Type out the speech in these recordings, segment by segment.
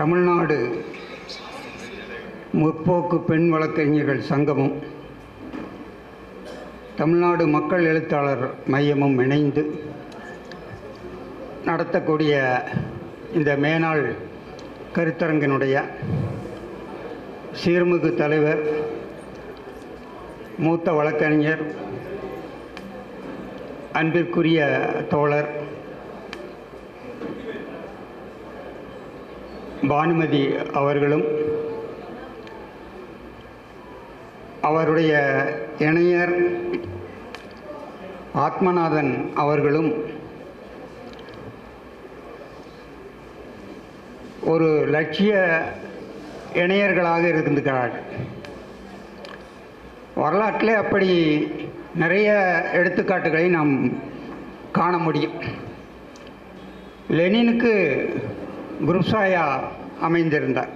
தமிழ்நாடு முற்போக்கு பெண் வழக்கறிஞர்கள் சங்கமும் தமிழ்நாடு மக்கள் எழுத்தாளர் மையமும் இணைந்து நடத்தக்கூடிய இந்த மேனாள் கருத்தரங்கினுடைய சீர்மிகு தலைவர் மூத்த வழக்கறிஞர் அன்பிற்குரிய தோழர் பானுமதி அவர்களும் அவருடைய இணையர் ஆத்மநாதன் அவர்களும் ஒரு லட்சிய இணையர்களாக இருந்திருக்கிறார்கள். வரலாற்றிலே அப்படி நிறைய எடுத்துக்காட்டுகளை நாம் காண முடியும். லெனினுக்கு குருசாயா அமைந்திருந்தார்.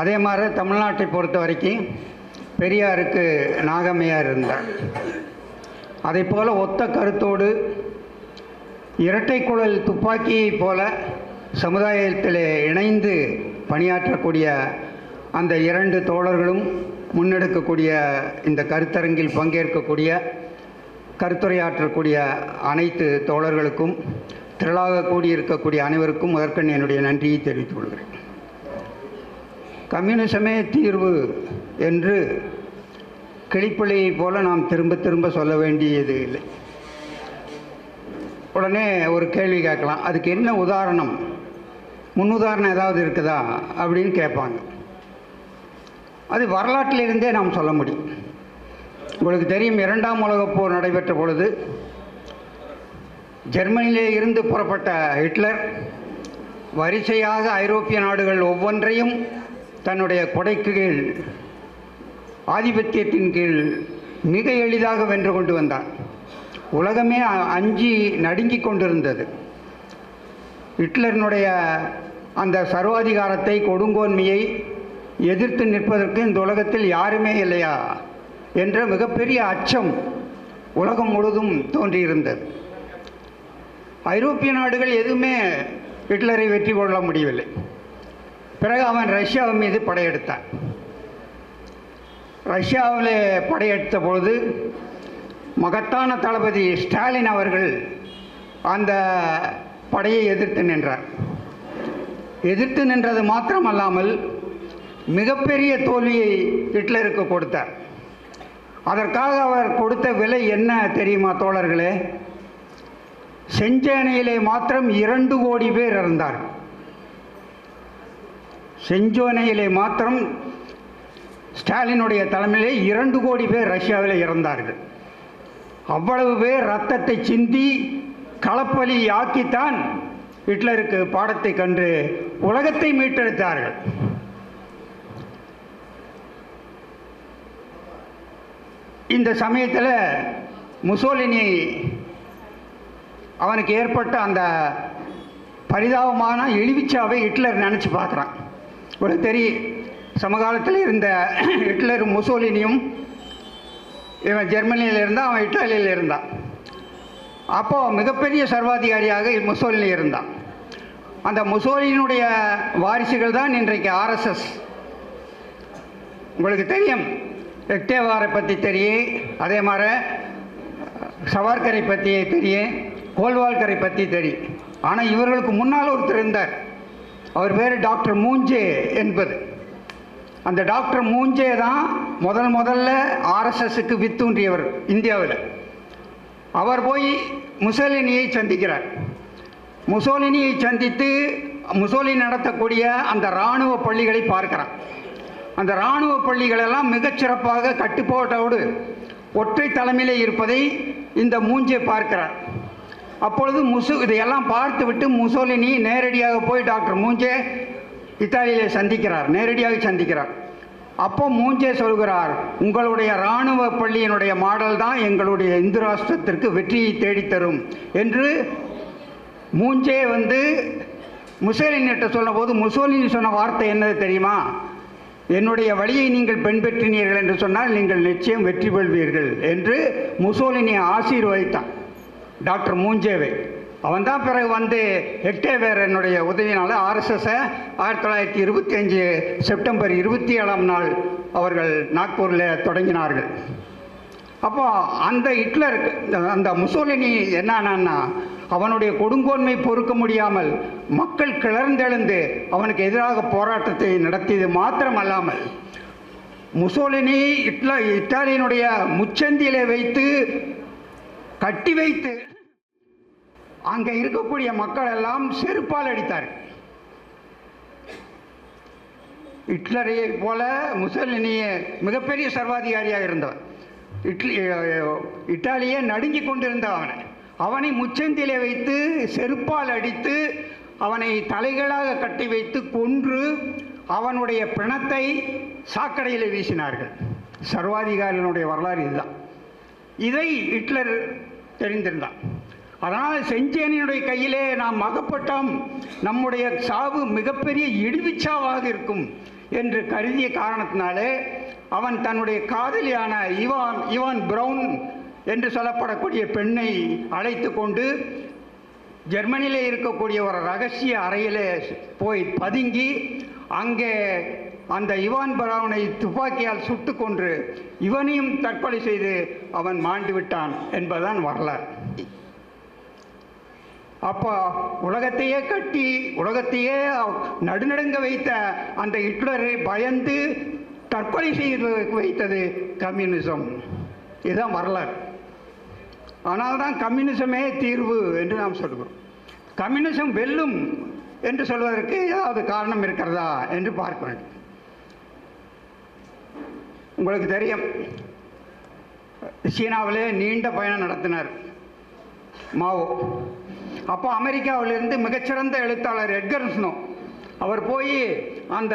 அதே மாதிரி தமிழ்நாட்டை பொறுத்த வரைக்கும் பெரியாருக்கு நாகம்மையார் இருந்தார். அதே போல் ஒத்த கருத்தோடு இரட்டை குழல் துப்பாக்கியைப் போல சமுதாயத்தில் இணைந்து பணியாற்றக்கூடிய அந்த இரண்டு தோழர்களும் முன்னெடுக்கக்கூடிய இந்த கருத்தரங்கில் பங்கேற்கக்கூடிய கருத்துரையாற்றக்கூடிய அனைத்து தோழர்களுக்கும் திரளாக கூடியிருக்கக்கூடிய அனைவருக்கும் முதற்கண் என்னுடைய நன்றியை தெரிவித்துக் கொள்கிறேன். கம்யூனிசமே தீர்வு என்று கிளிப்பிள்ளையைப் போல நாம் திரும்ப திரும்ப சொல்ல வேண்டியது இல்லை. உடனே ஒரு கேள்வி கேட்கலாம். அதுக்கு என்ன உதாரணம்? முன்னுதாரணம் ஏதாவது இருக்குதா? அப்படின்னு கேட்பாங்க. அது வரலாற்றிலிருந்தே நாம் சொல்ல முடியும். உங்களுக்கு தெரியும் இரண்டாம் உலகப் போர் நடைபெற்ற பொழுது ஜெர்மனியிலே இருந்து புறப்பட்ட ஹிட்லர் வரிசையாக ஐரோப்பிய நாடுகள் ஒவ்வொன்றையும் தன்னுடைய கொடைக்கு கீழ் ஆதிபத்தியத்தின் கீழ் மிக எளிதாக வென்று கொண்டு வந்தார் உலகமே அ- அஞ்சி நடுங்கிக் கொண்டிருந்தது. ஹிட்லரினுடைய அந்த சர்வாதிகாரத்தை கொடுங்கோன்மையை எதிர்த்து நிற்பதற்கு இந்த உலகத்தில் யாருமே இல்லையா? என்ற மிகப்பெரிய அச்சம் உலகம் முழுதும் தோன்றியிருந்தது. ஐரோப்பிய நாடுகள் எதுவுமே ஹிட்லரை வெற்றி கொள்ள முடியவில்லை. பிறகு அவன் ரஷ்யாவின் மீது படையெடுத்தான். ரஷ்யாவில் படையெடுத்த பொழுது மகத்தான தளபதி ஸ்டாலின் அவர்கள் அந்த படையை எதிர்த்து நின்றார். எதிர்த்து நின்றது மாத்திரமல்லாமல் மிகப்பெரிய தோல்வியை ஹிட்லருக்கு கொடுத்தார். அதற்காக அவர் கொடுத்த விலை என்ன தெரியுமா தோழர்களே? செஞ்சேனையிலே மாத்திரம் இரண்டு கோடி பேர் இறந்தார்கள் செஞ்சோனையிலே மாத்திரம் ஸ்டாலினுடைய தலைமையிலே இரண்டு கோடி பேர் ரஷ்யாவில் இறந்தார்கள். அவ்வளவு பேர் ரத்தத்தை சிந்தி களப்பலி ஆக்கித்தான் ஹிட்லருக்கு பாடத்தை கண்டு உலகத்தை மீட்டெடுத்தார்கள். இந்த சமயத்தில் முசோலினி அவனுக்கு ஏற்பட்ட அந்த பரிதாபமான எழுவிச்சாவை ஹிட்லர் நினச்சி பார்க்குறான். உங்களுக்கு தெரியும் சமகாலத்தில் இருந்த ஹிட்லர் முசோலினியும் இவன் ஜெர்மனியில் இருந்தான் அவன் இட்டாலியில் இருந்தான். அப்போது மிகப்பெரிய சர்வாதிகாரியாக முசோலினி இருந்தான். அந்த முசோலினுடைய வாரிசுகள் தான் இன்றைக்கு ஆர்எஸ்எஸ் உங்களுக்கு தெரியும் எக்டேவாரை பற்றி தெரியும் அதே மாதிரி சவார்கரை பற்றி தெரியும். கோல்வால்கரை பற்றி தெரியும் ஆனால் இவர்களுக்கு முன்னால் ஒருத்தர் இருந்தார். அவர் பேர் டாக்டர் மூஞ்சே என்பது. அந்த டாக்டர் மூஞ்சே தான் முதல் முதல்ல ஆர்எஸ்எஸ்க்கு வித்துன்றியவர் இந்தியாவில். அவர் போய் முசோலினியை சந்திக்கிறார். முசோலினியை சந்தித்து முசோலினி நடத்தக்கூடிய அந்த இராணுவ பள்ளிகளை பார்க்கிறார். அந்த இராணுவ பள்ளிகளெல்லாம் மிகச்சிறப்பாக கட்டுப்பாட்டோடு ஒற்றை தலைமையிலே இருப்பதை இந்த மூஞ்சே பார்க்கிறார். அப்பொழுது முசு இதையெல்லாம் பார்த்துவிட்டு முசோலினி நேரடியாக போய் டாக்டர் மூஞ்சே இத்தாலியிலே சந்திக்கிறார். நேரடியாக சந்திக்கிறார். அப்போ மூஞ்சே சொல்கிறார் உங்களுடைய இராணுவ பள்ளியினுடைய மாடல் தான் எங்களுடைய இந்து ராஷ்டிரத்திற்கு வெற்றியை தேடித்தரும் என்று மூஞ்சே வந்து முசோலினிட்ட சொன்னபோது முசோலினி சொன்ன வார்த்தை என்னது தெரியுமா? என்னுடைய வழியை நீங்கள் பின்பற்றினீர்கள் என்று சொன்னால் நீங்கள் நிச்சயம் வெற்றி பெறுவீர்கள் என்று முசோலினி ஆசீர்வதித்தான். டாக்டர் மூஞ்சேவை. அவன் தான் பிறகு வந்து எட்டேவேரனுடைய உதவினால் ஆர்எஸ்எஸ்ஸை ஆயிரத்தி தொள்ளாயிரத்தி இருபத்தி அஞ்சு செப்டம்பர் இருபத்தி ஏழாம் நாள் அவர்கள் நாக்பூரில் தொடங்கினார்கள். அப்போ அந்த ஹிட்லர் அந்த முசோலினி என்னன்னா அவனுடைய கொடுங்கோன்மை பொறுக்க முடியாமல் மக்கள் கிளர்ந்தெழுந்து அவனுக்கு எதிராக போராட்டத்தை நடத்தியது மாத்திரமல்லாமல் முசோலினி இட்ல இத்தாலியினுடைய முச்சந்தியிலே வைத்து கட்டி வைத்து அங்கே இருக்கக்கூடிய மக்கள் எல்லாம் செருப்பால் அடித்தார். ஹிட்லரை போல முசோலினிய மிகப்பெரிய சர்வாதிகாரியாக இருந்தவன். இட்லி இட்டாலியே நடுங்கி கொண்டிருந்த அவனை. அவனை முச்சந்திலே வைத்து செருப்பால் அடித்து அவனை தலைகளாக கட்டி வைத்து கொன்று அவனுடைய பிணத்தை சாக்கடையில் வீசினார்கள். சர்வாதிகாரியினுடைய வரலாறு இதுதான். இதை ஹிட்லர் தெரிந்திருந்தான். அதனால் செஞ்சேனியுடைய கையிலே நாம் அகப்பட்டோம் நம்முடைய சாவு மிகப்பெரிய இடிவிச்சாவாக இருக்கும் என்று கருதிய காரணத்தினாலே அவன் தன்னுடைய காதலியான இவான் இவான் பிரவுன் என்று சொல்லப்படக்கூடிய பெண்ணை அழைத்து கொண்டு ஜெர்மனியிலே இருக்கக்கூடிய ஒரு ரகசிய அறையில் போய் பதுங்கி அங்கே அந்த இவான் பிரவுனை துப்பாக்கியால் சுட்டு கொன்று இவனையும் தற்கொலை செய்து அவன் மாண்டு விட்டான் என்பதுதான் வரலாறு. அப்போ உலகத்தையே கட்டி உலகத்தையே நடுநடுங்க வைத்த அந்த ஹிட்லரை பயந்து தற்கொலை செய்து வைத்தது கம்யூனிசம். இதுதான் வரலாறு. ஆனால் தான் கம்யூனிசமே தீர்வு என்று நாம் சொல்கிறோம். கம்யூனிசம் வெல்லும் என்று சொல்வதற்கு ஏதாவது காரணம் இருக்கிறதா என்று பார்க்க வேண்டும். உங்களுக்கு தெரியும் சீனாவிலே நீண்ட பயணம் நடத்தினார் மாவோ. அப்போ அமெரிக்காவிலிருந்து மிகச்சிறந்த எழுத்தாளர் எட்கர்ஸ்னோ அவர் போய் அந்த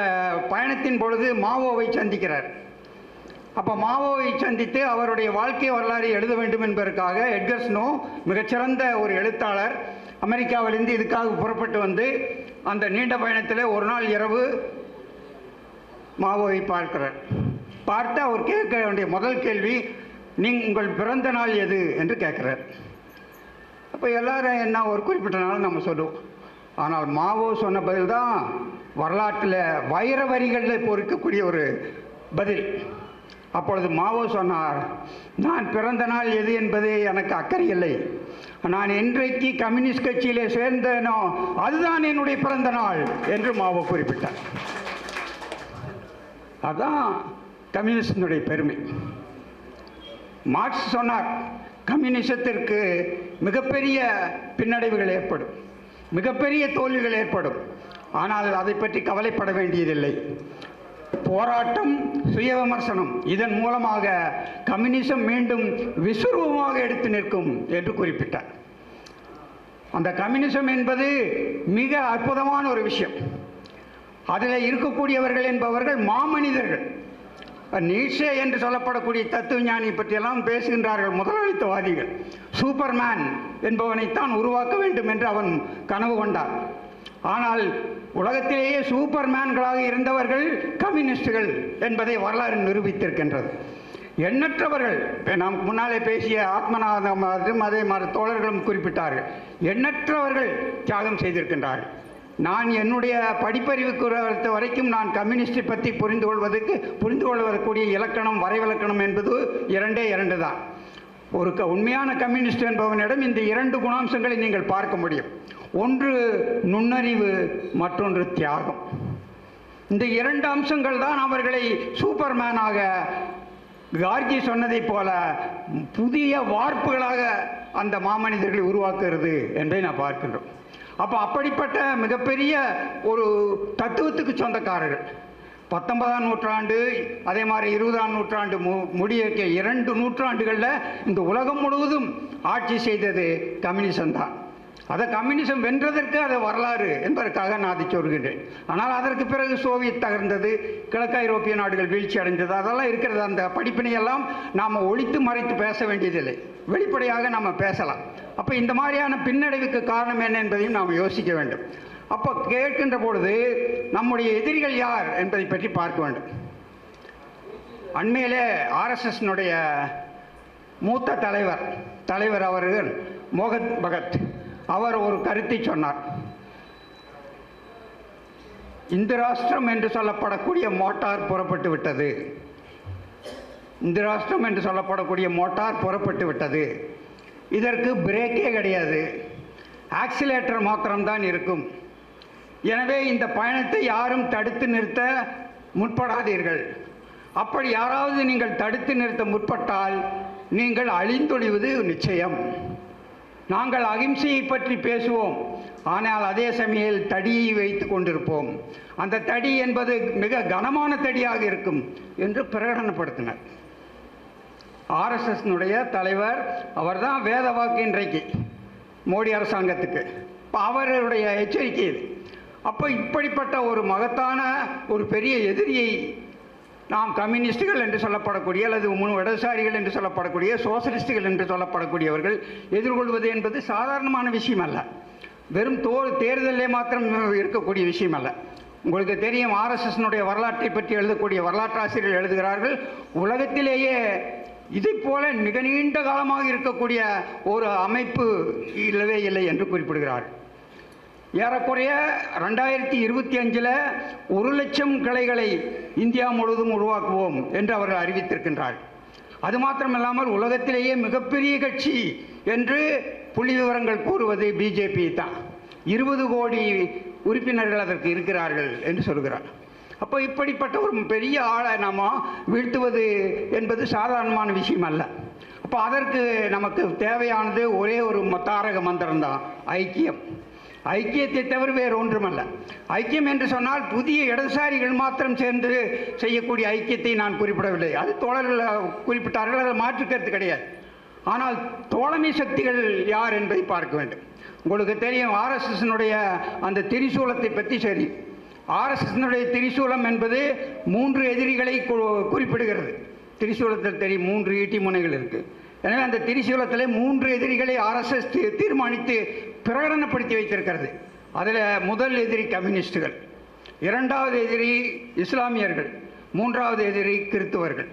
பயணத்தின் பொழுது மாவோவை சந்திக்கிறார். அப்போ மாவோவை சந்தித்து அவருடைய வாழ்க்கை வரலாறு எழுத வேண்டும் என்பதற்காக எட்கர்ஸ்னோ மிகச்சிறந்த ஒரு எழுத்தாளர். அமெரிக்காவிலிருந்து இதுக்காக புறப்பட்டு வந்து அந்த நீண்ட பயணத்தில் ஒரு நாள் இரவு மாவோவை பார்க்கிறார். பார்த்து அவர் கேட்க வேண்டிய முதல் கேள்வி நீ உங்கள் பிறந்த நாள் எது? என்று கேட்குறார். அப்போ எல்லாரும் என்ன ஒரு குறிப்பிட்ட நாள் நம்ம சொல்லுவோம். ஆனால் மாவோ சொன்ன பதில் தான் வரலாற்றில் வைர வரிகளில் பொறுக்கக்கூடிய ஒரு பதில். அப்பொழுது மாவோ சொன்னார் நான் பிறந்த நாள் எது என்பது எனக்கு அக்கறை இல்லை. நான் என்றைக்கு கம்யூனிஸ்ட் கட்சியிலே சேர்ந்தேனோ அதுதான் என்னுடைய பிறந்த நாள் என்று மாவோ குறிப்பிட்டார். அதான் கம்யூனிஸ்டினுடைய பெருமை. மார்க்ஸ் சொன்னார் கம்யூனிசத்திற்கு மிகப்பெரிய பின்னடைவுகள் ஏற்படும். மிகப்பெரிய தோல்விகள் ஏற்படும். ஆனால் அதை பற்றி கவலைப்பட வேண்டியதில்லை. போராட்டம் சுய விமர்சனம் இதன் மூலமாக கம்யூனிசம் மீண்டும் விஸ்வரூபமாக எடுத்து நிற்கும் என்று குறிப்பிட்டார். அந்த கம்யூனிசம் என்பது மிக அற்புதமான ஒரு விஷயம். அதில் இருக்கக்கூடியவர்கள் என்பவர்கள் மாமனிதர்கள். நீஷே என்று சொல்லப்படக்கூடிய தத்துவ ஞானி பற்றியெல்லாம் பேசுகின்றார்கள் முதலாளித்துவாதிகள் சூப்பர்மேன் என்பவனைத்தான் உருவாக்க வேண்டும் என்று அவன் கனவு கொண்டார் ஆனால் உலகத்திலேயே சூப்பர்மேன்களாக இருந்தவர்கள் கம்யூனிஸ்டுகள் என்பதை வரலாறு நிரூபித்திருக்கின்றது. எண்ணற்றவர்கள் நாம் முன்னாலே பேசிய ஆத்மநாதம் அதே மாதிரி தோழர்களும் குறிப்பிட்டார்கள். எண்ணற்றவர்கள் தியாகம் செய்திருக்கின்றார்கள். நான் என்னுடைய படிப்பறிவுக்கு குறித்த வரைக்கும் நான் கம்யூனிஸ்டை பற்றி புரிந்து கொள்வதற்கு புரிந்து கொள்வதற்குரிய இலக்கணம் வரைவிலக்கணம் என்பது இரண்டே இரண்டு தான் ஒரு க உண்மையான கம்யூனிஸ்ட் என்பவனிடம் இந்த இரண்டு குணாம்சங்களை நீங்கள் பார்க்க முடியும். ஒன்று நுண்ணறிவு மற்றொன்று தியாகம். இந்த இரண்டு அம்சங்கள் தான் அவர்களை சூப்பர்மேனாக கார்கி சொன்னதைப் போல புதிய வார்ப்புகளாக அந்த மாமனிதர்களை உருவாக்குகிறது என்பதை நான் பார்க்கின்றோம். அப்போ அப்படிப்பட்ட மிகப்பெரிய ஒரு தத்துவத்துக்கு சொந்தக்காரர்கள். பத்தொன்பதாம் நூற்றாண்டு அதே மாதிரி இருபதாம் நூற்றாண்டு மு முடிய இரண்டு நூற்றாண்டுகளில் இந்த உலகம் முழுவதும் ஆட்சி செய்தது கம்யூனிசம் தான். அதை கம்யூனிசம் வென்றதற்கு அதை வரலாறு என்பதற்காக நான் அதை சொல்கின்றேன். ஆனால் அதற்கு பிறகு சோவியத் தகர்ந்தது கிழக்கு ஐரோப்பிய நாடுகள் வீழ்ச்சி அடைந்தது அதெல்லாம் இருக்கிறது. அந்த படிப்பினையெல்லாம் நாம் ஒழித்து மறைத்து பேச வேண்டியதில்லை. வெளிப்படையாக நாம் பேசலாம். அப்போ இந்த மாதிரியான பின்னடைவுக்கு காரணம் என்ன என்பதையும் நாம் யோசிக்க வேண்டும். அப்போ கேட்கின்ற பொழுது நம்முடைய எதிரிகள் யார் என்பதை பற்றி பார்க்க வேண்டும். அண்மையிலே ஆர்எஸ்எஸ்னுடைய மூத்த தலைவர் தலைவர் அவர்கள் மோகன் பகத். அவர் ஒரு கருத்தை சொன்னார். இந்திராஷ்டிரம் என்று சொல்லப்படக்கூடிய மோட்டார் புறப்பட்டு விட்டது. இந்திராஷ்டிரம் என்று சொல்லப்படக்கூடிய மோட்டார் புறப்பட்டு விட்டது. இதற்கு பிரேக்கே கிடையாது. ஆக்சிலேட்டர் மாத்திரம்தான் இருக்கும். எனவே இந்த பயணத்தை யாரும் தடுத்து நிறுத்த முற்படாதீர்கள். அப்படி யாராவது நீங்கள் தடுத்து நிறுத்த முற்பட்டால் நீங்கள் அழிந்தொழிவது நிச்சயம். நாங்கள் அகிம்சையை பற்றி பேசுவோம். ஆனால் அதே சமயத்தில் தடியை வைத்து கொண்டிருப்போம். அந்த தடி என்பது மிக கனமான தடியாக இருக்கும் என்று பிரகடனப்படுத்தினர். ஆர்எஸ்எஸ்னுடைய தலைவர் அவர்தான் வேத வாக்கு இன்றைக்கு மோடி அரசாங்கத்துக்கு. அவருடைய எச்சரிக்கை இது. அப்போ இப்படிப்பட்ட ஒரு மகத்தான ஒரு பெரிய எதிரியை நாம் கம்யூனிஸ்டுகள் என்று சொல்லப்படக்கூடிய அல்லது இடதுசாரிகள் என்று சொல்லப்படக்கூடிய சோசலிஸ்டுகள் என்று சொல்லப்படக்கூடியவர்கள் எதிர்கொள்வது என்பது சாதாரணமான விஷயம் அல்ல வெறும் தோ தேர்தலிலே மாத்திரம் இருக்கக்கூடிய விஷயம் அல்ல உங்களுக்கு தெரியும் ஆர்எஸ்எஸ்னுடைய வரலாற்றை பற்றி எழுதக்கூடிய வரலாற்றாசிரியர்கள் எழுதுகிறார்கள் உலகத்திலேயே இதை போல மிக நீண்ட காலமாக இருக்கக்கூடிய ஒரு அமைப்பு இல்லவே இல்லை என்று குறிப்பிடுகிறார்கள். ஏறக்குறைய ரெண்டாயிரத்தி இருபத்தி அஞ்சில் ஒரு லட்சம் கிளைகளை இந்தியா முழுவதும் உருவாக்குவோம் என்று அவர்கள் அறிவித்திருக்கின்றார்கள். அது மாத்திரமில்லாமல் உலகத்திலேயே மிகப்பெரிய கட்சி என்று புள்ளி விவரங்கள் கூறுவது பிஜேபி தான். இருபது கோடி உறுப்பினர்கள் அதற்கு இருக்கிறார்கள் என்று சொல்கிறார். அப்போ இப்படிப்பட்ட ஒரு பெரிய ஆளை நாம் வீழ்த்துவது என்பது சாதாரணமான விஷயம் அல்ல அப்போ அதற்கு நமக்கு தேவையானது ஒரே ஒரு மத்தாரக மந்திரம்தான் ஐக்கியம். ஐக்கியத்தை தவிர வேறு ஒன்றுமல்ல ஐக்கியம் என்று சொன்னால் புதிய இடதுசாரிகள் மாத்திரம் சேர்ந்து செய்யக்கூடிய ஐக்கியத்தை நான் குறிப்பிடவில்லை. அது தோழர்கள் குறிப்பிட்டார்கள். அதை மாற்றுக்கிறது கிடையாது. ஆனால் தோழமை சக்திகள் யார் என்பதை பார்க்க வேண்டும். உங்களுக்கு தெரியும் ஆர்எஸ்எஸ்னுடைய அந்த திரிசூலத்தை பற்றி சரி. ஆர்எஸ்எஸ்னுடைய திரிசூலம் என்பது மூன்று எதிரிகளை கு- குறிப்பிடுகிறது. திரிசூலத்தில் தெரியும் மூன்று ஈட்டி முனைகள் இருக்குது எனவே அந்த திரிசூலத்தில் மூன்று எதிரிகளை ஆர்எஸ்எஸ் தீர்மானித்து பிரகடனப்படுத்தி வைத்திருக்கிறது. அதில் முதல் எதிரி கம்யூனிஸ்டுகள் இரண்டாவது எதிரி இஸ்லாமியர்கள் மூன்றாவது எதிரி கிறித்துவர்கள்.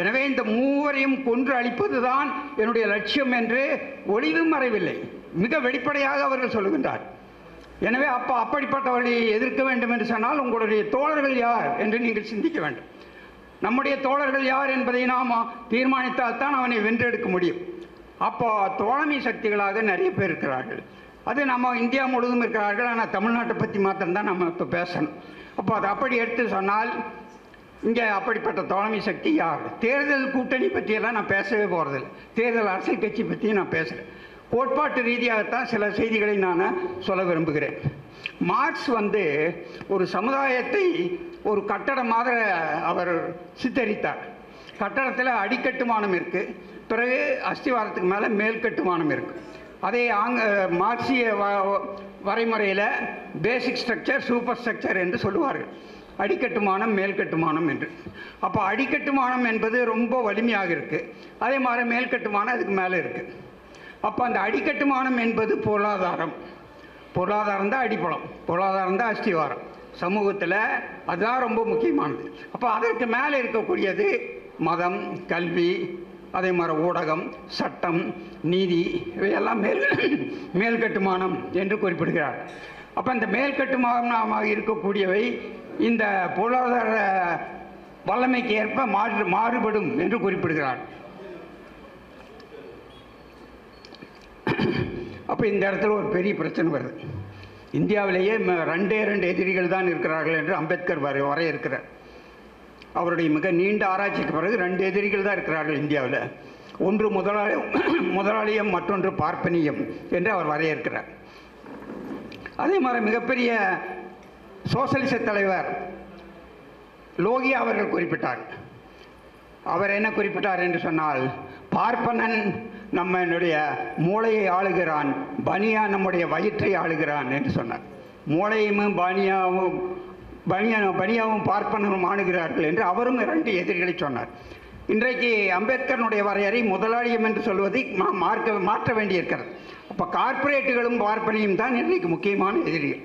எனவே இந்த மூவரையும் கொன்று அழிப்பது தான் என்னுடைய லட்சியம் என்று ஒளிவு மறைவில்லை. மிக வெளிப்படையாக அவர்கள் சொல்லுகின்றார். எனவே அப்போ அப்படிப்பட்டவர்களை எதிர்க்க வேண்டும் என்று சொன்னால் உங்களுடைய தோழர்கள் யார் என்று நீங்கள் சிந்திக்க வேண்டும். நம்முடைய தோழர்கள் யார் என்பதை நாம் தீர்மானித்தால் தான் அவனை வென்றெடுக்க முடியும். அப்போ தோழமை சக்திகளாக நிறைய பேர் இருக்கிறார்கள். அது நம்ம இந்தியா முழுவதும் இருக்கிறார்கள் ஆனால் தமிழ்நாட்டை பற்றி மாத்திரம்தான் நம்ம இப்போ பேசணும். அப்போ அது அப்படி எடுத்து சொன்னால் இங்கே அப்படிப்பட்ட தோழமை சக்தி யார்? தேர்தல் கூட்டணி பற்றியெல்லாம் நான் பேசவே போகிறதில்ல தேர்தல் அரசியல் கட்சி பற்றியும் நான் பேசுகிறேன் கோட்பாட்டு ரீதியாகத்தான் சில செய்திகளை நான் சொல்ல விரும்புகிறேன். மார்க்ஸ் வந்து ஒரு சமுதாயத்தை ஒரு கட்டடம் மாதிரி அவர் சித்தரித்தார். கட்டடத்தில் அடிக்கட்டுமானம் இருக்குது பிறகு அஸ்திவாரத்துக்கு மேலே மேல் கட்டுமானம் இருக்குது அதே ஆங்க மார்க்சிய வ- வரைமுறையில் பேசிக் ஸ்ட்ரக்சர் சூப்பர் ஸ்ட்ரக்சர் என்று சொல்லுவார்கள் அடிக்கட்டுமானம் மேல் கட்டுமானம் என்று. அப்போ அடிக்கட்டுமானம் என்பது ரொம்ப வலிமையாக இருக்குது அதே மாதிரி மேல் கட்டுமானம் அதுக்கு மேலே இருக்குது அப்போ அந்த அடிக்கட்டுமானம் என்பது பொருளாதாரம். பொருளாதாரம் தான் அடிப்படம் பொருளாதாரம் தான் அஸ்திவாரம். சமூகத்தில் அதுதான் ரொம்ப முக்கியமானது. அப்போ அதற்கு மேலே இருக்கக்கூடியது மதம் கல்வி அதே மாதிரி ஊடகம் சட்டம் நீதி இவையெல்லாம் மேல் மேல் கட்டுமானம் என்று குறிப்பிடுகிறார். அப்போ இந்த மேல் கட்டுமானமாக இருக்கக்கூடியவை இந்த பொருளாதார வல்லமைக்கு ஏற்ப மாறு மாறுபடும் என்று குறிப்பிடுகிறார். அப்போ இந்த இடத்துல ஒரு பெரிய பிரச்சனை வருது. இந்தியாவிலேயே ம- ரெண்டே ரெண்டு எதிரிகள் தான் இருக்கிறார்கள் என்று அம்பேத்கர் வரை வரையறுக்கிறார். அவருடைய மிக நீண்ட ஆராய்ச்சிக்கு பிறகு ரெண்டு எதிரிகள் தான் இருக்கிறார்கள் இந்தியாவில். ஒன்று முதலாளி முதலாளியம் மற்றொன்று பார்ப்பனியம் என்று அவர் வரையறுக்கிறார். அதே மாதிரி மிகப்பெரிய சோசலிச தலைவர் லோகியா அவர்கள் குறிப்பிட்டார். அவர் என்ன குறிப்பிட்டார் என்று சொன்னால் பார்ப்பனன் நம்ம என்னுடைய மூளையை ஆளுகிறான் பனியா நம்முடைய வயிற்றை ஆளுகிறான் என்று சொன்னார். மூளையும் பானியாவும் பனியா பனியாவும் பார்ப்பனரும் ஆணுகிறார்கள் என்று அவரும் இரண்டு எதிரிகளை சொன்னார். இன்றைக்கு அம்பேத்கரனுடைய வரையறை முதலாளியம் என்று சொல்வதை மா- மார்க்க மாற்ற வேண்டியிருக்கிறது. அப்போ கார்ப்பரேட்டுகளும் பார்ப்பனையும் தான் இன்றைக்கு முக்கியமான எதிரிகள்.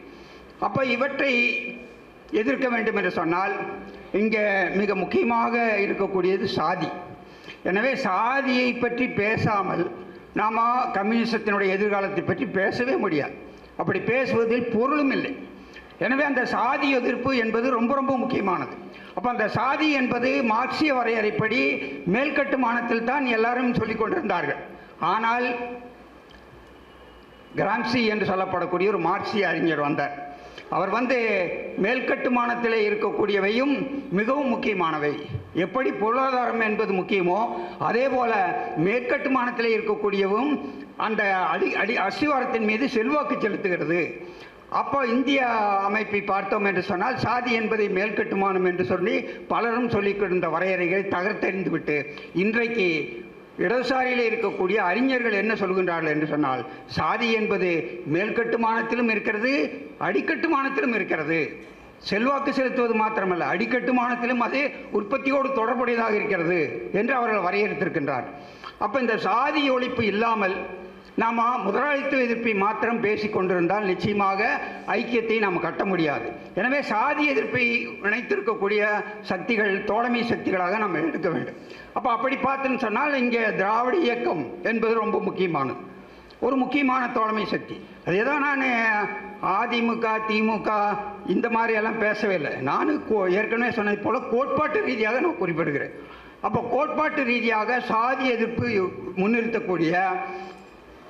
அப்போ இவற்றை எதிர்க்க வேண்டும் என்று சொன்னால் இங்கே மிக முக்கியமாக இருக்கக்கூடியது சாதி. எனவே சாதியை பற்றி பேசாமல் நாம் கம்யூனிசத்தினுடைய எதிர்காலத்தை பற்றி பேசவே முடியாது. அப்படி பேசுவதில் பொருளும் இல்லை. எனவே அந்த சாதி எதிர்ப்பு என்பது ரொம்ப ரொம்ப முக்கியமானது. அப்போ அந்த சாதி என்பது மார்க்சிய வரையறைப்படி மேல்கட்டுமானத்தில் தான் எல்லாரும் சொல்லிக் கொண்டிருந்தார்கள். ஆனால் கிராம்சி என்று சொல்லப்படக்கூடிய ஒரு மார்க்சிய அறிஞர் வந்தார். அவர் வந்து மேல்கட்டுமானத்தில் இருக்கக்கூடியவையும் மிகவும் முக்கியமானவை. எப்படி பொருளாதாரம் என்பது முக்கியமோ அதே போல் மேற்கட்டுமானத்தில் இருக்கக்கூடியவும் அந்த அடி அடி அஸ்திவாரத்தின் மீது செல்வாக்கு செலுத்துகிறது. அப்போ இந்திய அமைப்பை பார்த்தோம் என்று சொன்னால் சாதி என்பதை மேல்கட்டுமானம் என்று சொல்லி பலரும் சொல்லிக் வரையறைகளை தகர்த்தெறிந்து விட்டு இன்றைக்கு இடதுசாரியில் இருக்கக்கூடிய அறிஞர்கள் என்ன சொல்கின்றார்கள் என்று சொன்னால் சாதி என்பது மேல்கட்டுமானத்திலும் இருக்கிறது அடிக்கட்டுமானத்திலும் இருக்கிறது. செல்வாக்கு செலுத்துவது மாத்திரமல்ல அடிக்கட்டுமானத்திலும் அது உற்பத்தியோடு தொடர்புடையதாக இருக்கிறது என்று அவர்கள் வரையறுத்திருக்கின்றார். அப்போ இந்த சாதி ஒழிப்பு இல்லாமல் நாம் முதலாளித்துவ எதிர்ப்பை மாத்திரம் பேசிக்கொண்டிருந்தால் நிச்சயமாக ஐக்கியத்தை நாம் கட்ட முடியாது. எனவே சாதி எதிர்ப்பை இணைத்திருக்கக்கூடிய சக்திகள் தோழமை சக்திகளாக நாம் எடுக்க வேண்டும். அப்போ அப்படி பார்த்தேன்னு சொன்னால் இங்கே திராவிட இயக்கம் என்பது ரொம்ப முக்கியமானது. ஒரு முக்கியமான தோழமை சக்தி. அது ஏதோ நான் அதிமுக திமுக இந்த மாதிரி எல்லாம் பேசவே இல்லை. நான் கோ- ஏற்கனவே சொன்னது போல் கோட்பாட்டு ரீதியாக நான் குறிப்பிடுகிறேன். அப்போ கோட்பாட்டு ரீதியாக சாதி எதிர்ப்பு முன்னிறுத்தக்கூடிய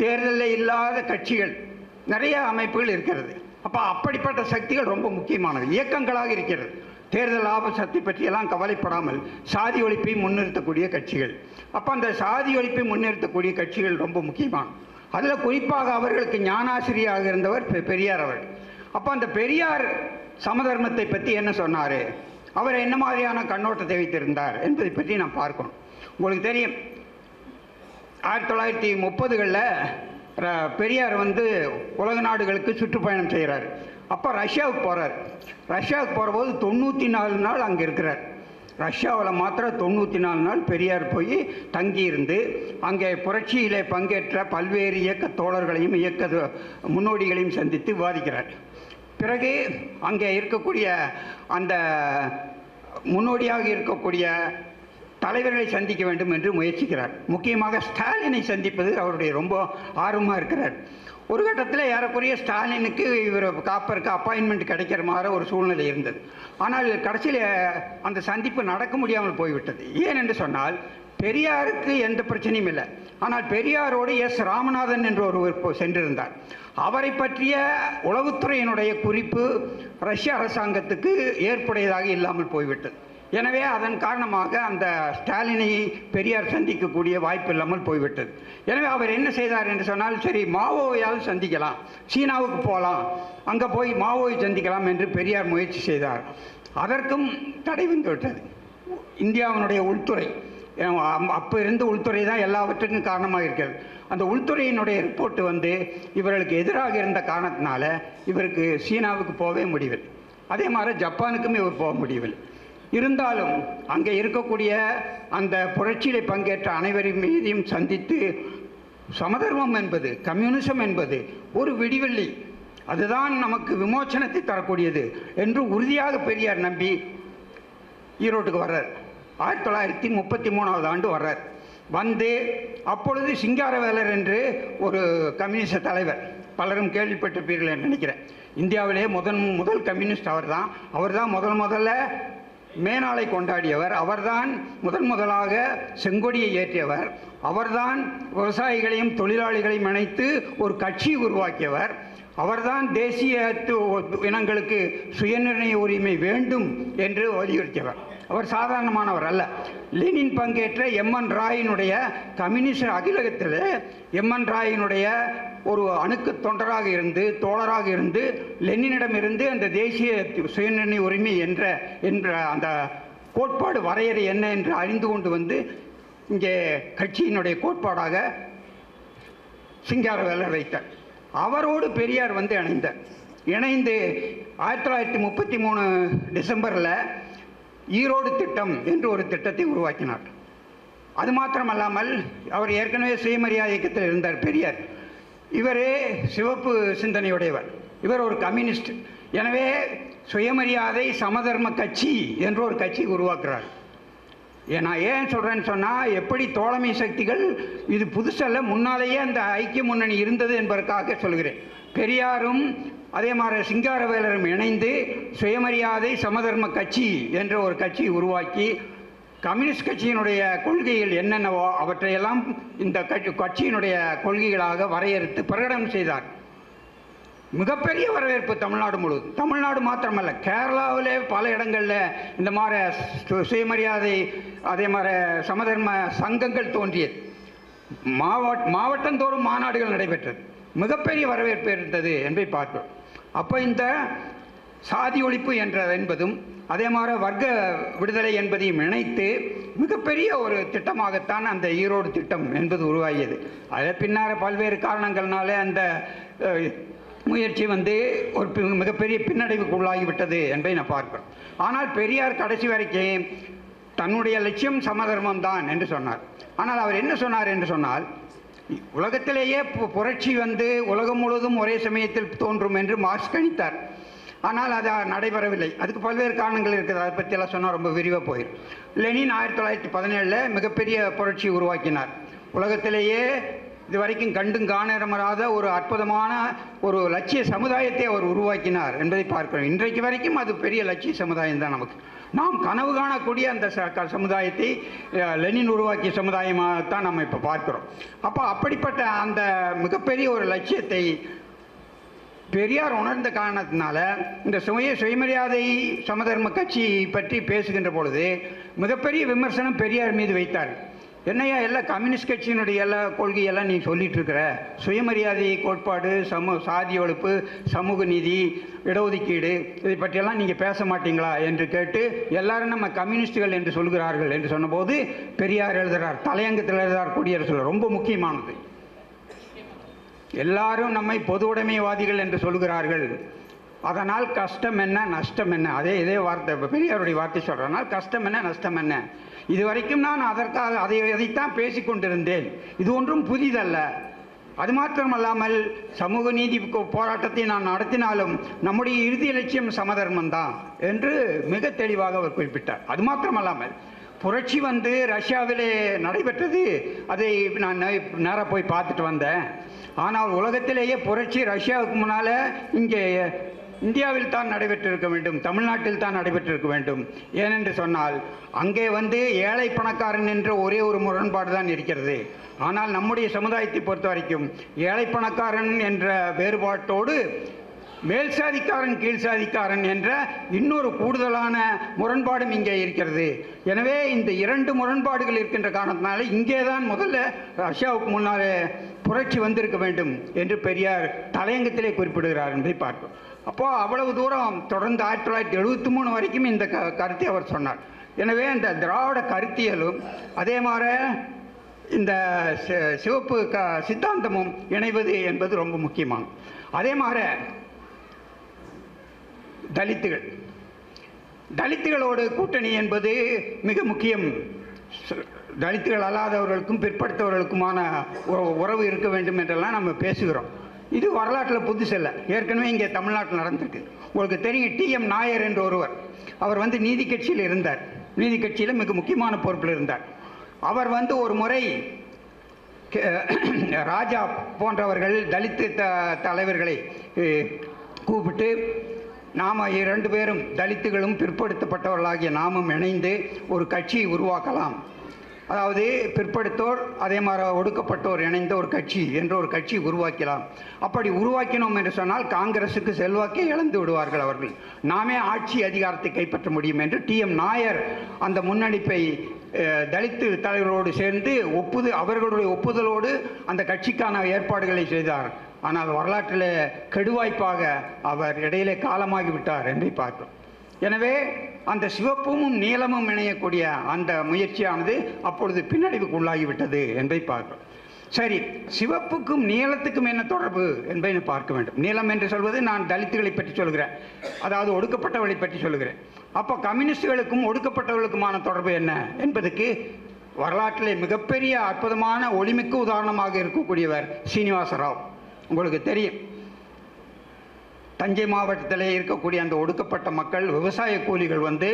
தேர்தலில் இல்லாத கட்சிகள் நிறைய அமைப்புகள் இருக்கிறது. அப்போ அப்படிப்பட்ட சக்திகள் ரொம்ப முக்கியமானது. இயக்கங்களாக இருக்கிறது. தேர்தல் ஆபசத்தை பற்றியெல்லாம் கவலைப்படாமல் சாதி ஒழிப்பை முன்னிறுத்தக்கூடிய கட்சிகள். அப்போ அந்த சாதி ஒழிப்பை முன்னிறுத்தக்கூடிய கட்சிகள் ரொம்ப முக்கியமானது அதில் குறிப்பாக அவர்களுக்கு ஞானாசிரியாக இருந்தவர் பெ- பெரியார் அவர்கள். அப்போ அந்த பெரியார் சமதர்மத்தை பற்றி என்ன சொன்னார்? அவர் என்ன மாதிரியான கண்ணோட்டத்தை வைத்திருந்தார் என்பதை பற்றி நாம் பார்க்கணும். உங்களுக்கு தெரியும் ஆயிரத்தி தொள்ளாயிரத்தி முப்பதுகளில் பெரியார் வந்து உலக நாடுகளுக்கு சுற்றுப்பயணம் செய்கிறார் அப்போ ரஷ்யாவுக்கு போகிறார் ரஷ்யாவுக்கு போகிறபோது தொண்ணூற்றி நாலு நாள் அங்கே இருக்கிறார். ரஷ்யாவில் மாத்திரம் தொண்ணூற்றி நாலு நாள் பெரியார் போய் தங்கியிருந்து அங்கே புரட்சியில் பங்கேற்ற பல்வேறு இயக்க தோழர்களையும் இயக்க முன்னோடிகளையும் சந்தித்து விவாதிக்கிறார். பிறகு அங்கே இருக்கக்கூடிய அந்த முன்னோடியாக இருக்கக்கூடிய தலைவர்களை சந்திக்க வேண்டும் என்று முயற்சிக்கிறார். முக்கியமாக ஸ்டாலினை சந்திப்பது அவருடைய ரொம்ப ஆர்வமாக இருக்கிறார். ஒரு கட்டத்தில் ஏறக்குறைய ஸ்டாலினுக்கு இவர் காப்பருக்கு அப்பாயின்மெண்ட் கிடைக்கிற மாதிரி ஒரு சூழ்நிலை இருந்தது. ஆனால் கடைசியில் அந்த சந்திப்பு நடக்க முடியாமல் போய்விட்டது. ஏன் என்று சொன்னால் பெரியாருக்கு எந்த பிரச்சனையும் இல்லை. ஆனால் பெரியாரோடு எஸ். ராமநாதன் என்று ஒருவர் சென்றிருந்தார். அவரை பற்றிய உளவுத்துறையினுடைய குறிப்பு ரஷ்ய அரசாங்கத்துக்கு ஏற்புடையதாக இல்லாமல் போய்விட்டது. எனவே அதன் காரணமாக அந்த ஸ்டாலினை பெரியார் சந்திக்கக்கூடிய வாய்ப்பு இல்லாமல் போய்விட்டது. எனவே அவர் என்ன செய்தார் என்று சொன்னால் சரி மாவோவையாவது சந்திக்கலாம். சீனாவுக்கு போகலாம். அங்கே போய் மாவோவை சந்திக்கலாம் என்று பெரியார் முயற்சி செய்தார். அதற்கும் தடை வந்துவிட்டது. இந்தியாவினுடைய உள்துறை அப்போ இருந்த உள்துறை தான் எல்லாவற்றுக்கும் காரணமாக இருக்கிறது. அந்த உள்துறையினுடைய ரிப்போர்ட் வந்து இவர்களுக்கு எதிராக இருந்த காரணத்தினால இவருக்கு சீனாவுக்கு போகவே முடியவில்லை. அதே மாதிரி ஜப்பானுக்கும் இவர் போக முடியவில்லை. இருந்தாலும் அங்கே இருக்கக்கூடிய அந்த புரட்சியில் பங்கேற்ற அனைவரின் மீதையும் சந்தித்து சமதர்மம் என்பது கம்யூனிசம் என்பது ஒரு விடிவெள்ளி. அதுதான் நமக்கு விமோச்சனத்தை தரக்கூடியது என்று உறுதியாக பெரியார் நம்பி ஈரோட்டுக்கு வர்றார். ஆயிரத்தி தொள்ளாயிரத்தி முப்பத்தி மூணாவது ஆண்டு வர்றார். வந்து அப்பொழுது சிங்காரவேலர் என்று ஒரு கம்யூனிஸ்ட தலைவர். பலரும் கேள்விப்பட்டிருப்பீர்கள் நினைக்கிறேன். இந்தியாவிலே முதன் முதல் கம்யூனிஸ்ட் அவர் தான் அவர் தான் முதல் முதல்ல மேனாளை கொண்டாடியவர். அவர்தான் முதன் முதலாக செங்கொடியை ஏற்றியவர். அவர்தான் விவசாயிகளையும் தொழிலாளிகளையும் இணைத்து ஒரு கட்சி உருவாக்கியவர். அவர்தான் தேசிய இனங்களுக்கு சுயநிர்ணய உரிமை வேண்டும் என்று வலியுறுத்தியவர். அவர் சாதாரணமானவர் அல்ல. லெனின் பங்கேற்ற எம்என் ராயினுடைய கம்யூனிஸ்ட் அகிலகத்தில் எம்என் ராயினுடைய ஒரு அணுக்கு தொண்டராக இருந்து தோழராக இருந்து லெனினிடமிருந்து அந்த தேசிய சுயநிர்ணய உரிமை என்ற என்ற அந்த கோட்பாடு வரையறை என்ன என்று அறிந்து கொண்டு வந்து இங்கே கட்சியினுடைய கோட்பாடாக சிங்கார வேலை வைத்தார். அவரோடு பெரியார் வந்து இணைந்தார். இணைந்து ஆயிரத்தி தொள்ளாயிரத்தி முப்பத்தி மூணு டிசம்பரில் ஈரோடு திட்டம் என்று ஒரு திட்டத்தை உருவாக்கினார். அது மாத்திரமல்லாமல் அவர் ஏற்கனவே சுயமரியாதை இயக்கத்தில் இருந்தார் பெரியார். இவரே சிவப்பு சிந்தனையுடையவர். இவர் ஒரு கம்யூனிஸ்ட். எனவே சுயமரியாதை சமதர்ம கட்சி என்று ஒரு கட்சி உருவாக்குறார். நான் ஏன் சொல்கிறேன்னு சொன்னால் எப்படி தோழமை சக்திகள் இது புதுசல்ல முன்னாலேயே அந்த ஐக்கிய முன்னணி இருந்தது என்பதற்காக சொல்கிறேன். பெரியாரும் அதே மாதிரி சிங்காரவேலரும் இணைந்து சுயமரியாதை சமதர்ம கட்சி என்ற ஒரு கட்சி உருவாக்கி கம்யூனிஸ்ட் கட்சியினுடைய கொள்கைகள் என்னென்னவோ அவற்றையெல்லாம் இந்த கட்சியினுடைய கொள்கைகளாக வரையறுத்து பிரகடனம் செய்தார். மிகப்பெரிய வரவேற்பு தமிழ்நாடு முழுவதும் தமிழ்நாடு மாத்திரமல்ல கேரளாவிலே பல இடங்களில் இந்த மாதிரி சுயமரியாதை அதே மாதிரி சமதர்ம சங்கங்கள் தோன்றியது. மாவட்ட மாவட்டந்தோறும் மாநாடுகள் நடைபெற்றது. மிகப்பெரிய வரவேற்பு இருந்தது என்பதை பார்த்தோம். அப்போ இந்த சாதி ஒழிப்பு என்ற என்பதும் அதே மாதிரி வர்க்க விடுதலை என்பதையும் இணைத்து மிகப்பெரிய ஒரு திட்டமாகத்தான் அந்த ஈரோடு திட்டம் என்பது உருவாகியது. அதை பின்னார பல்வேறு காரணங்கள்னால அந்த முயற்சி வந்து ஒரு மிகப்பெரிய பின்னடைவுக்கு உள்ளாகிவிட்டது என்பதை நான் பார்க்கிறோம். ஆனால் பெரியார் கடைசி வரைக்கும் தன்னுடைய லட்சியம் சமதர்மம் தான் என்று சொன்னார். ஆனால் அவர் என்ன சொன்னார் என்று சொன்னால் உலகத்திலேயே பு- புரட்சி வந்து உலகம் முழுவதும் ஒரே சமயத்தில் தோன்றும் என்று மார்க்ஸ் கணித்தார். ஆனால் அது நடைபெறவில்லை. அதுக்கு பல்வேறு காரணங்கள் இருக்குது. அதை பற்றியெல்லாம் சொன்னால் ரொம்ப விரிவாக போயிடும் லெனின் ஆயிரத்தி தொள்ளாயிரத்தி பதினேழில் மிகப்பெரிய புரட்சி உருவாக்கினார். உலகத்திலேயே இது வரைக்கும் கண்டும் காணரமராத ஒரு அற்புதமான ஒரு லட்சிய சமுதாயத்தை அவர் உருவாக்கினார் என்பதை பார்க்கிறோம். இன்றைக்கு வரைக்கும் அது பெரிய லட்சிய சமுதாயம் தான் நமக்கு. நாம் கனவு காணக்கூடிய அந்த ச க- சமுதாயத்தை லெனின் உருவாக்கிய சமுதாயமாக தான் நம்ம இப்போ பார்க்கிறோம். அப்போ அப்படிப்பட்ட அந்த மிகப்பெரிய ஒரு லட்சியத்தை பெரியார் உணர்ந்த காரணத்தினால இந்த சுய சுயமரியாதை சமதர்ம கட்சி பற்றி பேசுகின்ற பொழுது மிகப்பெரிய விமர்சனம் பெரியார் மீது வைத்தார். என்னையா எல்லாம் கம்யூனிஸ்ட் கட்சியினுடைய எல்லா கொள்கையெல்லாம் நீ சொல்லிட்டு இருக்கிற சுயமரியாதை கோட்பாடு சமூக சாதி ஒழிப்பு சமூக நீதி இடஒதுக்கீடு இதை பற்றியெல்லாம் நீங்கள் பேச மாட்டீங்களா என்று கேட்டு எல்லாரும் நம்ம கம்யூனிஸ்டுகள் என்று சொல்கிறார்கள் என்று சொன்னபோது பெரியார் எழுதுகிறார் தலையங்கத்தில் எழுதுகிறார் குடியரசுல. ரொம்ப முக்கியமானது. எல்லாரும் நம்மை பொது உடைமைவாதிகள் என்று சொல்கிறார்கள். அதனால் கஷ்டம் என்ன நஷ்டம் என்ன? அதே இதே வார்த்தை இப்போ பெரியாருடைய வார்த்தை சொல்கிறனால் கஷ்டம் என்ன நஷ்டம் என்ன? இதுவரைக்கும் நான் அதற்காக அதை அதைத்தான் பேசிக் கொண்டிருந்தேன். இது ஒன்றும் புதிதல்ல. அது மாத்திரமல்லாமல் சமூக நீதி போராட்டத்தை நான் நடத்தினாலும் நம்முடைய இறுதி லட்சியம் சமதர்மம் தான் என்று மிக தெளிவாக அவர் குறிப்பிட்டார். அது மாத்திரமல்லாமல் புரட்சி வந்து ரஷ்யாவிலே நடைபெற்றது. அதை நான் நேராக போய் பார்த்துட்டு வந்தேன். ஆனால் உலகத்திலேயே புரட்சி ரஷ்யாவுக்கு முன்னால் இங்கே இந்தியாவில் தான் நடைபெற்றிருக்க வேண்டும் தமிழ்நாட்டில் தான் நடைபெற்றிருக்க வேண்டும். ஏனென்று சொன்னால் அங்கே வந்து ஏழை பணக்காரன் என்ற ஒரே ஒரு முரண்பாடு தான் இருக்கிறது. ஆனால் நம்முடைய சமுதாயத்தை பொறுத்த வரைக்கும் ஏழை பணக்காரன் என்ற வேறுபாட்டோடு மேல் சாதிக்காரன் கீழ் சாதிக்காரன் என்ற இன்னொரு கூடுதலான முரண்பாடும் இங்கே இருக்கிறது. எனவே இந்த இரண்டு முரண்பாடுகள் இருக்கின்ற காரணத்தினால இங்கே தான் முதல்ல ரஷ்யாவுக்கு முன்னாலே புரட்சி வந்திருக்க வேண்டும் என்று பெரியார் தலையங்கத்திலே குறிப்பிடுகிறார் என்பதை பார்ப்போம். அப்போ அவ்வளவு தூரம் தொடர்ந்து ஆயிரத்தி தொள்ளாயிரத்தி எழுபத்தி மூணு வரைக்கும் இந்த க கருத்தை அவர் சொன்னார். எனவே இந்த திராவிட கருத்தியலும் அதே மாதிரி இந்த சிவப்பு க சித்தாந்தமும் இணைவது என்பது ரொம்ப முக்கியமானது. அதே மாதிரி தலித்துகள். தலித்துகளோடு கூட்டணி என்பது மிக முக்கியம். தலித்துகள் அல்லாதவர்களுக்கும் பிற்படுத்தவர்களுக்குமான உறவு இருக்க வேண்டும் என்றெல்லாம் நம்ம பேசுகிறோம். இது வரலாற்றில் புதுசல்ல ஏற்கனவே இங்கே தமிழ்நாட்டில் நடந்திருக்கு. உங்களுக்கு தெரியும் டிஎம் நாயர் என்ற ஒருவர். அவர் வந்து நீதி கட்சியில் இருந்தார். நீதி கட்சியில் மிக முக்கியமான பொறுப்பில் இருந்தார். அவர் வந்து ஒரு முறை கே- ராஜா போன்றவர்கள் தலித்து த தலைவர்களை கூப்பிட்டு நாம் இரண்டு பேரும் தலித்துகளும் பிற்படுத்தப்பட்டவர்களாகிய நாமும் இணைந்து ஒரு கட்சியை உருவாக்கலாம். அதாவது பிற்படுத்தோர் அதே மாதிரி ஒடுக்கப்பட்டோர் இணைந்த ஒரு கட்சி என்ற ஒரு கட்சி உருவாக்கலாம். அப்படி உருவாக்கினோம் என்று சொன்னால் காங்கிரசுக்கு செல்வாக்கை இழந்து விடுவார்கள் அவர்கள். நாமே ஆட்சி அதிகாரத்தை கைப்பற்ற முடியும் என்று டிஎம் நாயர் அந்த முன்னெடுப்பை தலித்து தலைவர்களோடு சேர்ந்து ஒப்புது அவர்களுடைய ஒப்புதலோடு அந்த கட்சிக்கான ஏற்பாடுகளை செய்தார். ஆனால் வரலாற்றில் கெடுவாய்ப்பாக அவர் இடையிலே காலமாகிவிட்டார் என்று பார்க்கிறோம் எனவே அந்த சிவப்பும் நீளமும் இணையக்கூடிய அந்த முயற்சியானது அப்பொழுது பின்னடைவுக்கு உள்ளாகிவிட்டது என்பதை பார்க்கிறோம் சரி சிவப்புக்கும் நீளத்துக்கும் என்ன தொடர்பு என்பதை பார்க்க வேண்டும். நீளம் என்று சொல்வது நான் தலித்துகளை பற்றி சொல்கிறேன். அதாவது ஒடுக்கப்பட்டவர்களை பற்றி சொல்கிறேன். அப்போ கம்யூனிஸ்டுகளுக்கும் ஒடுக்கப்பட்டவர்களுக்குமான தொடர்பு என்ன என்பதுக்கு வரலாற்றிலே மிகப்பெரிய அற்புதமான ஒளிமிக்க உதாரணமாக இருக்கக்கூடியவர் சீனிவாச ராவ். உங்களுக்கு தெரியும். தஞ்சை மாவட்டத்தில் இருக்கக்கூடிய அந்த ஒடுக்கப்பட்ட மக்கள் விவசாய கூலிகள் வந்து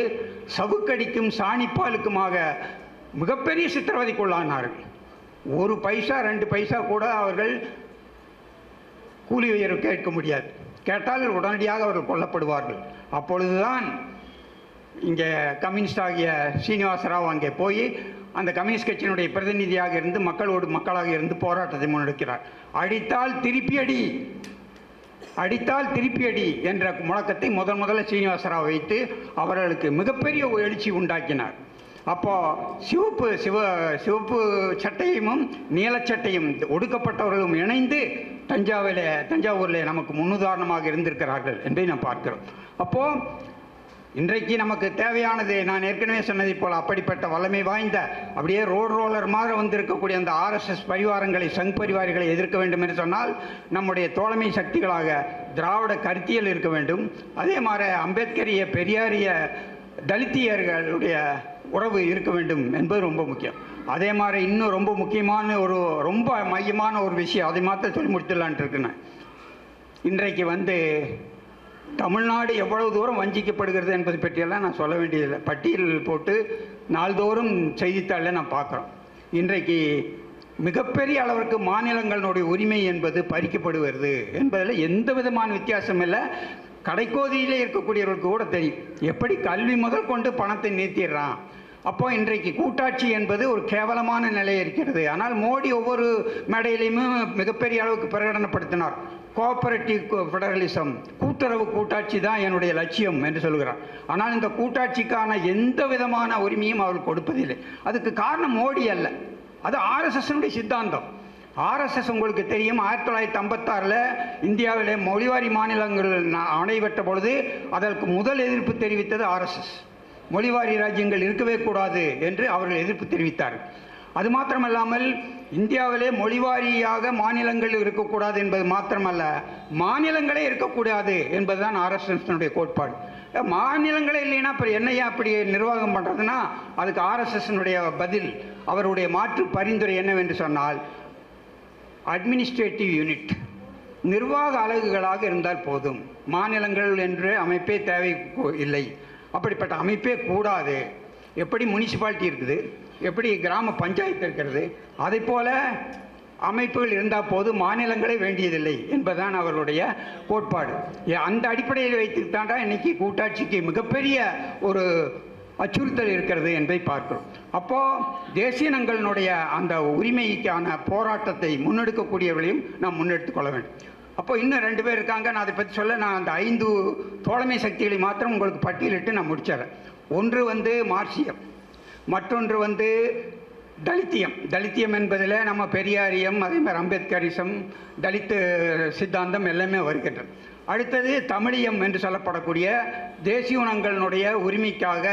சவுக்கடிக்கும் சாணிப்பாலுக்குமாக மிகப்பெரிய சித்திரவதைக்குள்ளானார்கள். ஒரு பைசா ரெண்டு பைசா கூட அவர்கள் கூலி உயர்வு கேட்க முடியாது. கேட்டால் உடனடியாக அவர்கள் கொல்லப்படுவார்கள். அப்பொழுதுதான் இங்கே கம்யூனிஸ்ட் ஆகிய சீனிவாசராவ் அங்கே போய் அந்த கம்யூனிஸ்ட் கட்சியினுடைய பிரதிநிதியாக இருந்து மக்களோடு மக்களாக இருந்து போராட்டத்தை முன்னெடுக்கிறார். அடித்தால் திருப்பி அடி. அடித்தால் திருப்பி அடி என்ற முழக்கத்தை முதன் முதல்ல சீனிவாசராவ் வைத்து அவர்களுக்கு மிகப்பெரிய ஒரு எழுச்சி உண்டாக்கினார். அப்போ சிவப்பு சிவ சிவப்பு சட்டையும் நீலச்சட்டையும் ஒடுக்கப்பட்டவர்களும் இணைந்து தஞ்சாவூரில் தஞ்சாவூரில் நமக்கு முன்னுதாரணமாக இருந்திருக்கிறார்கள் என்பதை நாம் பார்க்கிறோம். அப்போது இன்றைக்கு நமக்கு தேவையானது நான் ஏற்கனவே சொன்னதை போல் அப்படிப்பட்ட வல்லமை வாய்ந்த அப்படியே ரோடு ரோலர் மாதிரி வந்திருக்கக்கூடிய அந்த ஆர்எஸ்எஸ் பரிவாரங்களை சங் பரிவாரிகளை எதிர்க்க வேண்டும் என்று சொன்னால் நம்முடைய தோழமை சக்திகளாக திராவிட கருத்தியல் இருக்க வேண்டும். அதே மாதிரி அம்பேத்கரிய பெரியாரிய தலித்தியர்களுடைய உறவு இருக்க வேண்டும் என்பது ரொம்ப முக்கியம். அதே மாதிரி இன்னும் ரொம்ப முக்கியமான ஒரு ரொம்ப மையமான ஒரு விஷயம் அதை மாத்திரம் சொல்லி முடித்துடலான்ட்டு இருக்கேன் இன்றைக்கு வந்து தமிழ்நாடு எவ்வளவு தூரம் வஞ்சிக்கப்படுகிறது என்பதை பற்றியெல்லாம் நான் சொல்ல வேண்டியதில்லை. பட்டியல் போட்டு நாள்தோறும் செய்தித்தாளில் நான் பார்க்குறோம். இன்றைக்கு மிகப்பெரிய அளவிற்கு மாநிலங்களுடைய உரிமை என்பது பறிக்கப்படுகிறது என்பதில் எந்த விதமான வித்தியாசம் இல்லை. கடைக்கோதியிலே இருக்கக்கூடியவர்களுக்கு கூட தெரியும். எப்படி கல்வி முதல் கொண்டு பணத்தை நிறுத்திடுறான்? அப்போ இன்றைக்கு கூட்டாட்சி என்பது ஒரு கேவலமான நிலை இருக்கிறது. ஆனால் மோடி ஒவ்வொரு மேடையிலையுமே மிகப்பெரிய அளவுக்கு பிரகடனப்படுத்தினார். கோஆபரேட்டிவ் ஃபெடரலிசம் கூட்டுறவு கூட்டாட்சி தான் என்னுடைய லட்சியம் என்று சொல்கிறார். ஆனால் இந்த கூட்டாட்சிக்கான எந்த விதமான உரிமையும் அவர் கொடுப்பதில்லை. அதுக்கு காரணம் மோடி அல்ல. அது ஆர்எஸ்எஸ்னுடைய சித்தாந்தம். ஆர்எஸ்எஸ் உங்களுக்கு தெரியும் ஆயிரத்தி தொள்ளாயிரத்தி ஐம்பத்தாறில் இந்தியாவில் மொழிவாரி மாநிலங்கள் ந- பொழுது அதற்கு முதல் எதிர்ப்பு தெரிவித்தது ஆர்எஸ்எஸ். மொழிவாரி ராஜ்யங்கள் இருக்கவே கூடாது என்று அவர்கள் எதிர்ப்பு தெரிவித்தார்கள். அது மாத்திரமல்லாமல் இந்தியாவிலே மொழிவாரியாக மாநிலங்கள் இருக்கக்கூடாது என்பது மாத்திரமல்ல மாநிலங்களே இருக்கக்கூடாது என்பதுதான் ஆர்எஸ்எஸ்னுடைய கோட்பாடு. மாநிலங்களே இல்லைன்னா அப்புறம் என்னையா அப்படி நிர்வாகம் பண்ணுறதுன்னா அதுக்கு ஆர்எஸ்எஸ்னுடைய பதில் அவருடைய மாற்று பரிந்துரை என்னவென்று சொன்னால் அட்மினிஸ்ட்ரேட்டிவ் யூனிட் நிர்வாக அலகுகளாக இருந்தால் போதும். மாநிலங்கள் என்று அமைப்பே தேவை இல்லை. அப்படிப்பட்ட அமைப்பே கூடாது. எப்படி முனிசிபாலிட்டி இருக்குது? எப்படி கிராம பஞ்சாயத்து இருக்கிறது? அதை போல அமைப்புகள் இருந்தால் போதும் மாநிலங்களே வேண்டியதில்லை என்பதுதான் அவர்களுடைய கோட்பாடு. அந்த அடிப்படையில் வைத்துத்தாண்டா இன்னைக்கு கூட்டாட்சிக்கு மிகப்பெரிய ஒரு அச்சுறுத்தல் இருக்கிறது என்பதை பார்க்கிறோம். அப்போது தேசியனங்களினுடைய அந்த உரிமைக்கான போராட்டத்தை முன்னெடுக்கக்கூடியவர்களையும் நாம் முன்னெடுத்துக் கொள்ள வேண்டும். அப்போ இன்னும் ரெண்டு பேர் இருக்காங்க. நான் அதை பற்றி சொல்ல நான் அந்த ஐந்து தோழமை சக்திகளை மாத்திரம் உங்களுக்கு பட்டியலிட்டு நான் முடிச்சிடறேன். ஒன்று வந்து மார்க்சியம். மற்றொன்று வந்து தலித்தியம். தலித்தியம் என்பதில் நம்ம பெரியாரியம் அதே மாதிரி அம்பேத்கரிசம் தலித்து சித்தாந்தம் எல்லாமே வருகின்றது அடுத்தது தமிழியம் என்று சொல்லப்படக்கூடிய தேசிய தேசியனங்களுடைய உரிமைக்காக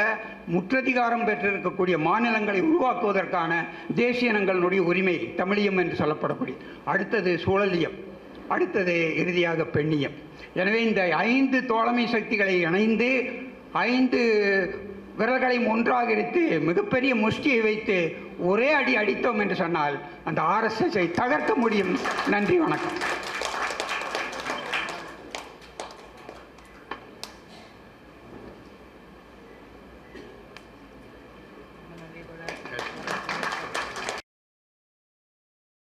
முற்றதிகாரம் பெற்றிருக்கக்கூடிய மாநிலங்களை உருவாக்குவதற்கான தேசியனங்களுடைய உரிமை தமிழியம் என்று சொல்லப்படக்கூடிய. அடுத்தது சூழலியம் அடுத்தது இறுதியாக பெண்ணியம். எனவே இந்த ஐந்து தோழமை சக்திகளை இணைந்து ஐந்து விரல்களையும் ஒன்றாக எடுத்து மிகப்பெரிய முஷ்டியை வைத்து ஒரே அடி அடித்தோம் என்று சொன்னால் அந்த ஆர்எஸ்எஸ்ஸை தகர்க்க முடியும். நன்றி வணக்கம்.